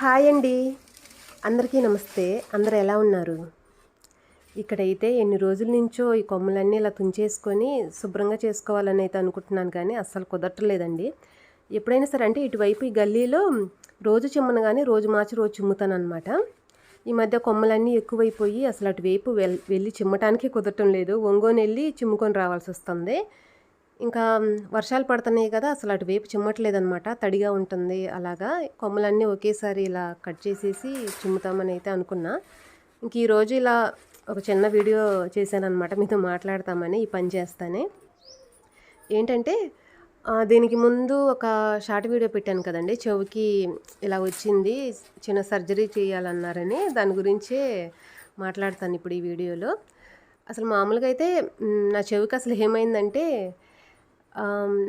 Hi అండి. అందరికీ నమస్తే. అందరు ఎలా ఉన్నారు? ఇక్కడైతే ఎన్ని రోజుల నుంచో ఈ కొమ్మలన్నీ ఇలా తుంచేసుకొని శుభ్రంగా చేసుకోవాలని అయితే అనుకుంటున్నాను కానీ అస్సలు కుదరట్లేదండి. ఎప్పుడైనా సరే అంటే ఇటువైపు ఈ గల్లీలో రోజు చిమ్మను కానీ రోజు మార్చి రోజు చిమ్ముతాను అనమాట ఈ మధ్య కొమ్మలన్నీ ఎక్కువైపోయి అసలు అటువైపు వెల్ వెళ్ళి చిమ్మటానికి కుదరటం లేదు. ఒంగోని వెళ్ళి చిమ్ముకొని రావాల్సి వస్తుంది ఇంకా వర్షాలు పడుతున్నాయి కదా అసలు అటు వేపు చిమ్మట్లేదనమాట తడిగా ఉంటుంది అలాగా. కొమ్మలన్నీ ఒకేసారి ఇలా కట్ చేసేసి చిమ్ముతామని అయితే అనుకున్నా. ఇంక ఈరోజు ఇలా ఒక చిన్న వీడియో చేశానమాట మీతో మాట్లాడతామని ఈ పని చేస్తానే. ఏంటంటే దీనికి ముందు ఒక షార్ట్ వీడియో పెట్టాను కదండి. చెవికి ఇలా వచ్చింది చిన్న సర్జరీ చేయాలన్నారని దాని గురించే మాట్లాడతాను ఇప్పుడు ఈ వీడియోలో. అసలు మామూలుగా అయితే నా చెవికి అసలు ఏమైందంటే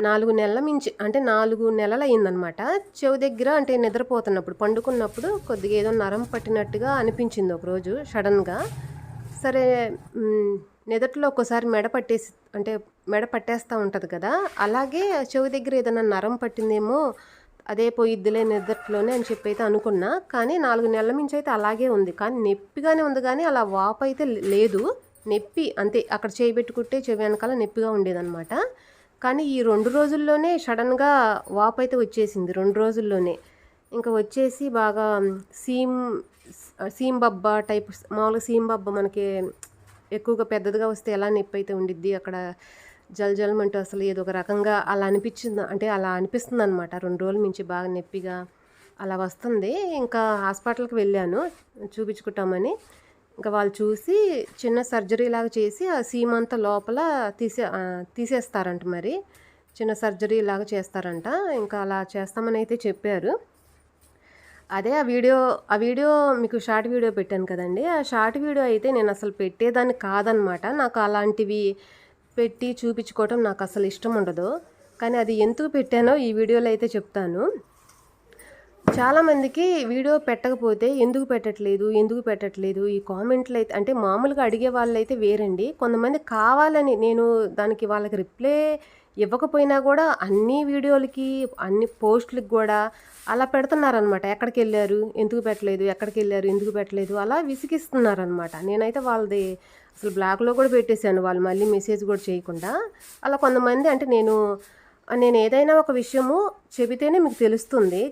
నాలుగు నెలల మించి అంటే నాలుగు నెలలు అయిందనమాట. చెవి దగ్గర అంటే నిద్రపోతున్నప్పుడు పండుకున్నప్పుడు కొద్దిగా ఏదో నరం పట్టినట్టుగా అనిపించింది ఒకరోజు సడన్గా. సరే నిదట్లో ఒక్కోసారి మెడ పట్టేసి అంటే మెడ పట్టేస్తూ ఉంటుంది కదా అలాగే చెవి దగ్గర ఏదైనా నరం పట్టిందేమో అదే పోయిద్దిలే నిద్రలోనే అని చెప్పి అయితే అనుకున్నా. కానీ నాలుగు నెలల నుంచి అయితే అలాగే ఉంది. కానీ నొప్పిగానే ఉంది కానీ అలా వాపు అయితే లేదు. నొప్పి అంతే అక్కడ చేయి పెట్టుకుంటే చెవి వెనకాల నొప్పిగా ఉండేదన్నమాట కానీ ఈ రెండు రోజుల్లోనే సడన్గా వాపు అయితే వచ్చేసింది. రెండు రోజుల్లోనే. ఇంకా వచ్చేసి బాగా సీమ్ సీమ్ బబ్బ టైప్ మామూలుగా సీమ్ బబ్బ మనకి ఎక్కువగా పెద్దదిగా వస్తే ఎలా నొప్పి అయితే ఉండిద్ది? అక్కడ జల్ జలమంటూ అసలు ఏదో ఒక రకంగా అలా అనిపించింది. అంటే అలా అనిపిస్తుంది అనమాట రెండు రోజుల నుంచి బాగా నొప్పిగా అలా వస్తుంది. ఇంకా హాస్పిటల్కి వెళ్ళాను. చూపించుకుంటామని. ఇంకా వాళ్ళు చూసి చిన్న సర్జరీ లాగా చేసి ఆ సీమ్ అంతా లోపల తీసే తీసేస్తారంట మరి. చిన్న సర్జరీ లాగా చేస్తారంట. ఇంకా అలా చేస్తామని అయితే చెప్పారు. అదే ఆ వీడియో ఆ వీడియో మీకు షార్ట్ వీడియో పెట్టాను కదండి. ఆ షార్ట్ వీడియో అయితే నేను అసలు పెట్టేదాన్ని కాదనమాట. నాకు అలాంటివి పెట్టి చూపించుకోవటం నాకు అసలు ఇష్టం ఉండదు. కానీ అది ఎందుకు పెట్టానో ఈ వీడియోలో అయితే చెప్తాను. చాలామందికి వీడియో పెట్టకపోతే ఎందుకు పెట్టట్లేదు ఎందుకు పెట్టట్లేదు? ఈ కామెంట్లు అయితే అంటే మామూలుగా అడిగే వాళ్ళైతే వేరండి. కొంతమంది కావాలని నేను దానికి వాళ్ళకి రిప్లై ఇవ్వకపోయినా కూడా అన్ని వీడియోలకి అన్ని పోస్టులకి కూడా అలా పెడుతున్నారనమాట ఎక్కడికి వెళ్ళారు ఎందుకు పెట్టలేదు? ఎక్కడికి వెళ్ళారు ఎందుకు పెట్టలేదు? అలా విసిగిస్తున్నారనమాట నేనైతే వాళ్ళది అసలు బ్లాక్లో కూడా పెట్టేశాను. వాళ్ళు మళ్ళీ మెసేజ్ కూడా చేయకుండా. అలా కొంతమంది అంటే నేను నేను ఏదైనా ఒక విషయము చెబితేనే మీకు తెలుస్తుంది.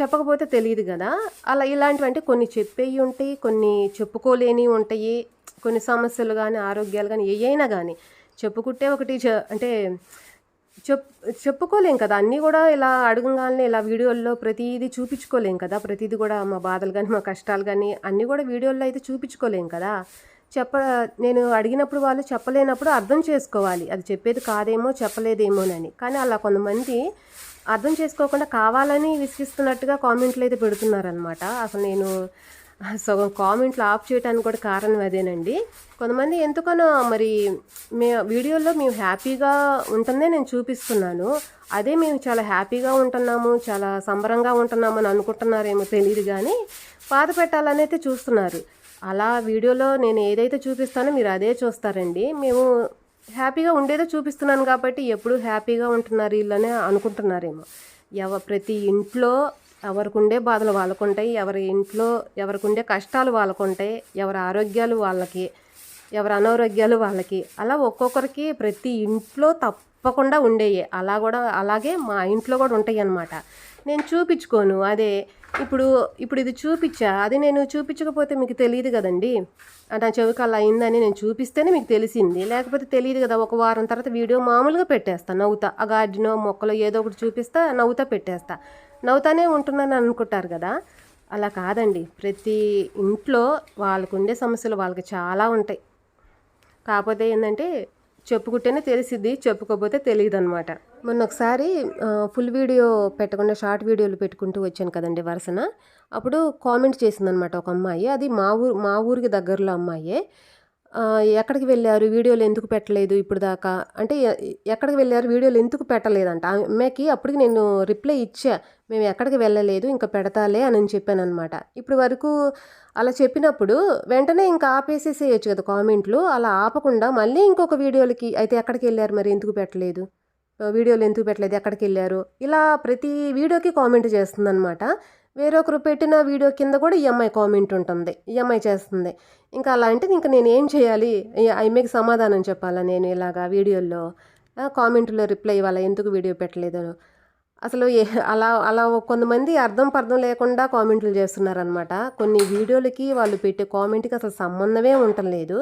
చెప్పకపోతే తెలియదు కదా. అలా ఇలాంటివి అంటే కొన్ని చెప్పేవి ఉంటాయి కొన్ని చెప్పుకోలేని ఉంటాయి. కొన్ని సమస్యలు కానీ ఆరోగ్యాలు కానీ ఏవైనా కానీ చెప్పుకుంటే ఒకటి అంటే చెప్ చెప్పుకోలేం కదా. అన్నీ కూడా ఇలా అడగంగానే ఇలా వీడియోల్లో ప్రతిదీ చూపించుకోలేం కదా. ప్రతిదీ కూడా మా బాధలు కానీ మా కష్టాలు కానీ అన్నీ కూడా వీడియోల్లో అయితే చూపించుకోలేం కదా. చెప్ప నేను అడిగినప్పుడు వాళ్ళు చెప్పలేనప్పుడు అర్థం చేసుకోవాలి. అది చెప్పేది కాదేమో చెప్పలేదేమోనని. కానీ అలా కొంతమంది అర్థం చేసుకోకుండా కావాలని విసిగిస్తున్నట్టుగా కామెంట్లు అయితే పెడుతున్నారనమాట అసలు నేను సగం కామెంట్లు ఆఫ్ చేయడానికి కూడా కారణం అదేనండి. కొంతమంది ఎందుకనో మరి మే వీడియోలో మేము హ్యాపీగా ఉంటుందే నేను చూపిస్తున్నాను. అదే మేము చాలా హ్యాపీగా ఉంటున్నాము చాలా సంబరంగా ఉంటున్నాము అని అనుకుంటున్నారేమో తెలియదు కానీ బాధ పెట్టాలని అయితే చూస్తున్నారు. అలా వీడియోలో నేను ఏదైతే చూపిస్తానో మీరు అదే చూస్తారండి. మేము హ్యాపీగా ఉండేదే చూపిస్తున్నాను కాబట్టి ఎప్పుడు హ్యాపీగా ఉంటున్నారు వీళ్ళనే అనుకుంటున్నారేమో. ఎవ ప్రతి ఇంట్లో ఎవరికి ఉండే బాధలు వాళ్ళకు ఉంటాయి ఎవరి ఇంట్లో ఎవరికి ఉండే కష్టాలు వాళ్ళకు ఉంటాయి ఎవరి ఆరోగ్యాలు వాళ్ళకి ఎవరి అనారోగ్యాలు వాళ్ళకి. అలా ఒక్కొక్కరికి ప్రతి ఇంట్లో తప్పకుండా ఉండేవి అలా కూడా అలాగే మా ఇంట్లో కూడా ఉంటాయి అన్నమాట నేను చూపించుకోను. అదే ఇప్పుడు ఇప్పుడు ఇది చూపించా. అది నేను చూపించకపోతే మీకు తెలియదు కదండి. ఆ నా చెవికి అలా అయిందని నేను చూపిస్తేనే మీకు తెలిసింది. లేకపోతే తెలియదు కదా ఒక వారం తర్వాత వీడియో మామూలుగా పెట్టేస్తా నవ్వుతా. ఆ గార్డెనో మొక్కలో ఏదో ఒకటి చూపిస్తా నవ్వుతా పెట్టేస్తా. నవ్వుతానే ఉంటున్నాను అనుకుంటారు కదా. అలా కాదండి. ప్రతి ఇంట్లో వాళ్ళకు ఉండే సమస్యలు వాళ్ళకి చాలా ఉంటాయి. కాకపోతే ఏంటంటే చెప్పుకుంటేనే తెలిసిద్ది చెప్పుకోకపోతే తెలియదు అనమాట మొన్న ఒకసారి ఫుల్ వీడియో పెట్టకుండా షార్ట్ వీడియోలు పెట్టుకుంటూ వచ్చాను కదండి వరుసన. అప్పుడు కామెంట్ చేసిందనమాట ఒక అమ్మాయి. అది మా ఊరు మా ఊరికి దగ్గరలో అమ్మాయే. ఎక్కడికి వెళ్ళారు? వీడియోలు ఎందుకు పెట్టలేదు ఇప్పుడు దాకా అంటే ఎక్కడికి వెళ్ళారు? వీడియోలు ఎందుకు పెట్టలేదంట? అమ్మాయికి అప్పటికి నేను రిప్లై ఇచ్చా. మేము ఎక్కడికి వెళ్ళలేదు ఇంకా పెడతాలే అని చెప్పాను అనమాట ఇప్పుడు వరకు అలా చెప్పినప్పుడు వెంటనే ఇంకా ఆపేసేసేయచ్చు కదా కామెంట్లు. అలా ఆపకుండా మళ్ళీ ఇంకొక వీడియోలకి అయితే ఎక్కడికి వెళ్ళారు మరి? ఎందుకు పెట్టలేదు? వీడియోలు ఎందుకు పెట్టలేదు? ఎక్కడికి వెళ్ళారు? ఇలా ప్రతి వీడియోకి కామెంట్ చేస్తుందన్నమాట. వేరొకరు పెట్టిన వీడియో కింద కూడా ఈఎంఐ కామెంట్ ఉంటుంది. ఈఎంఐ చేస్తుంది. ఇంకా అలా అంటే ఇంకా నేను ఏం చేయాలి? ఈ సమాధానం చెప్పాలా నేను ఇలాగా వీడియోల్లో? కామెంట్లో రిప్లై ఇవ్వాలా? ఎందుకు వీడియో పెట్టలేదు? అసలు ఏ- అలా అలా కొంతమంది అర్థం పర్థం లేకుండా కామెంట్లు చేస్తున్నారనమాట కొన్ని వీడియోలకి వాళ్ళు పెట్టే కామెంట్కి అసలు సంబంధమే ఉండలేదు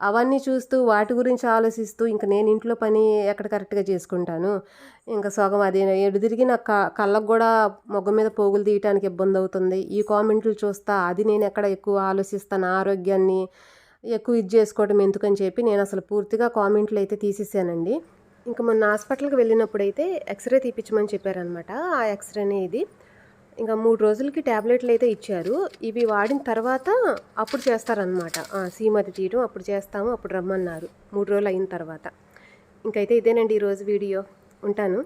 అవన్నీ చూస్తూ వాటి గురించి ఆలోచిస్తూ ఇంకా నేను ఇంట్లో పని ఎక్కడ కరెక్ట్గా చేసుకుంటాను. ఇంకా సగం అది ఎడు తిరిగి నా క- కళ్ళకు కూడా మొగ్గ మీద పోగులు తీయటానికి ఇబ్బంది అవుతుంది. ఈ కామెంట్లు చూస్తా అది నేను ఎక్కడ ఎక్కువ ఆలోచిస్తాను నా ఆరోగ్యాన్ని ఎక్కువ ఇది చేసుకోవడం ఎందుకని చెప్పి నేను అసలు పూర్తిగా కామెంట్లు అయితే తీసేసానండి. ఇంకా మొన్న హాస్పిటల్కి వెళ్ళినప్పుడు అయితే ఎక్స్రే తీపించమని చెప్పారనమాట ఆ ఎక్స్రేనే ఇది. ఇంకా మూడు రోజులకి ట్యాబ్లెట్లు అయితే ఇచ్చారు. ఇవి వాడిన తర్వాత అప్పుడు చేస్తారనమాట సీమతి తీయడం అప్పుడు చేస్తాము అప్పుడు రమ్మన్నారు. మూడు రోజులు అయిన తర్వాత. ఇంకైతే ఇదేనండి ఈరోజు వీడియో. ఉంటాను.